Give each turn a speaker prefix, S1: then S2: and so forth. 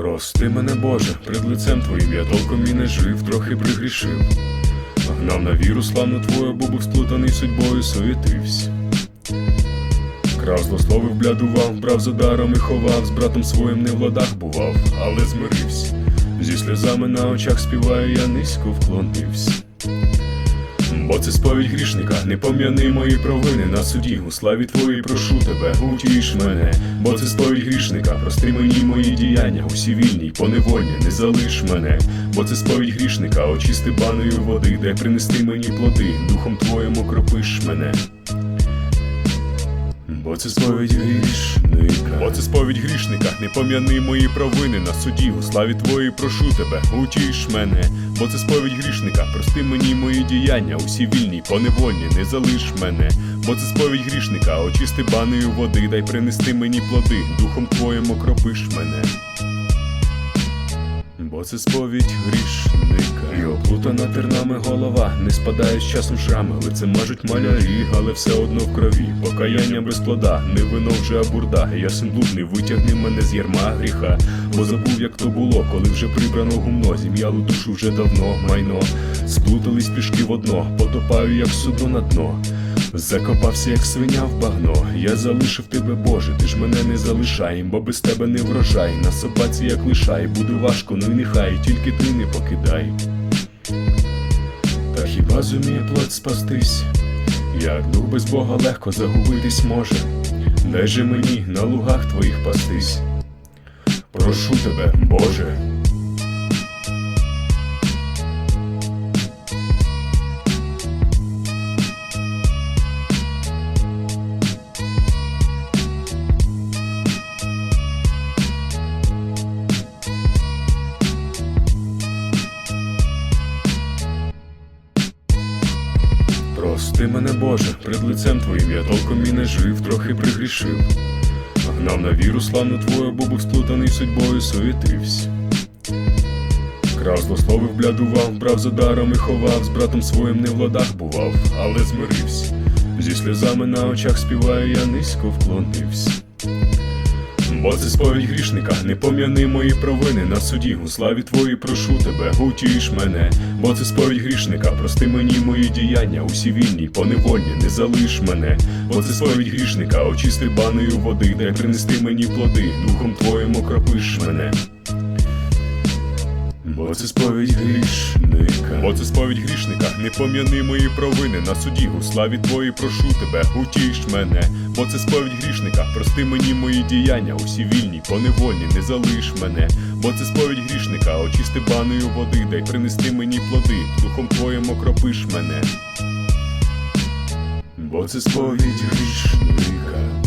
S1: Прости мене, Боже, пред лицем твоїм я толком і не жив, трохи пригрішив. Гнав на віру славну твою, бо був сплутаний судьбою, суетився. Крав злословив, блядував, брав за даром і ховав, з братом своїм не в ладах бував, але змирився. Зі сльозами на очах співаю, я низько вклонився. Бо це сповідь грішника, не пом'яни мої провини на суді, у славі твоїй прошу тебе, утіш мене, бо це сповідь грішника, прости мені мої діяння, усі вільні, поневольні, не залиш мене, бо це сповідь грішника, очисти баною води, де принести мені плоди, духом твоїм окропиш мене. Бо це сповідь грішника. Бо це сповідь грішника, не пом'яни мої провини на суді, у славі твоїй прошу тебе, утіш мене, бо це сповідь грішника, прости мені мої діяння, усі вільні, поневольні, не залиш мене, бо це сповідь грішника, очисти баною води, дай принести мені плоди, духом твоїм окропиш мене. Бо це сповідь грішника. І оплутана тернами голова, не спадає з часом шрами, лице мажуть малярі, але все одно в крові. Покаяння без плода, не вино вже а бурда. Ясен блудний, витягни мене з ярма гріха, бо забув, як то було, коли вже прибрано гумно, зім'яло душу вже давно, майно. Сплутались пішки в одно, потопаю, як судно на дно. Закопався, як свиня в багно. Я залишив тебе, Боже, ти ж мене не залишай, бо без тебе не врожай. На собаці як лишай, буде важко, ну й нехай, тільки ти не покидай. Та хіба зуміє плоть спастись? Як дух без Бога легко загубитись може. Дай же мені на лугах твоїх пастись. Прошу тебе, Боже. Прости мене, Боже, пред лицем твоїм я толком і не жив, трохи пригрішив. Гнав на віру славну твою, бо був сплутаний судьбою, суетився. Крав злословив, блядував, брав за даром і ховав, з братом своїм не в ладах бував, але змирився. Зі сльозами на очах співаю, я низько вклонився. Бо це сповідь грішника, не пом'яни мої провини. На суді, у славі твої прошу тебе, гутіш мене, бо це сповідь грішника, прости мені мої діяння, усі вільні, поневольні, не залиш мене, бо це сповідь грішника, очисти баною води, дай принести мені плоди, духом твоїм окропиш мене. Бо це сповідь грішника. Бо це сповідь грішника, не пом'яни мої провини на суді, у славі твоїй прошу тебе, утіш мене, бо це сповідь грішника, прости мені мої діяння, усі вільні, поневольні, не залиш мене, бо це сповідь грішника, очисти баною води, дай принести мені плоди, духом твоїм окропиш мене. Бо це сповідь грішника.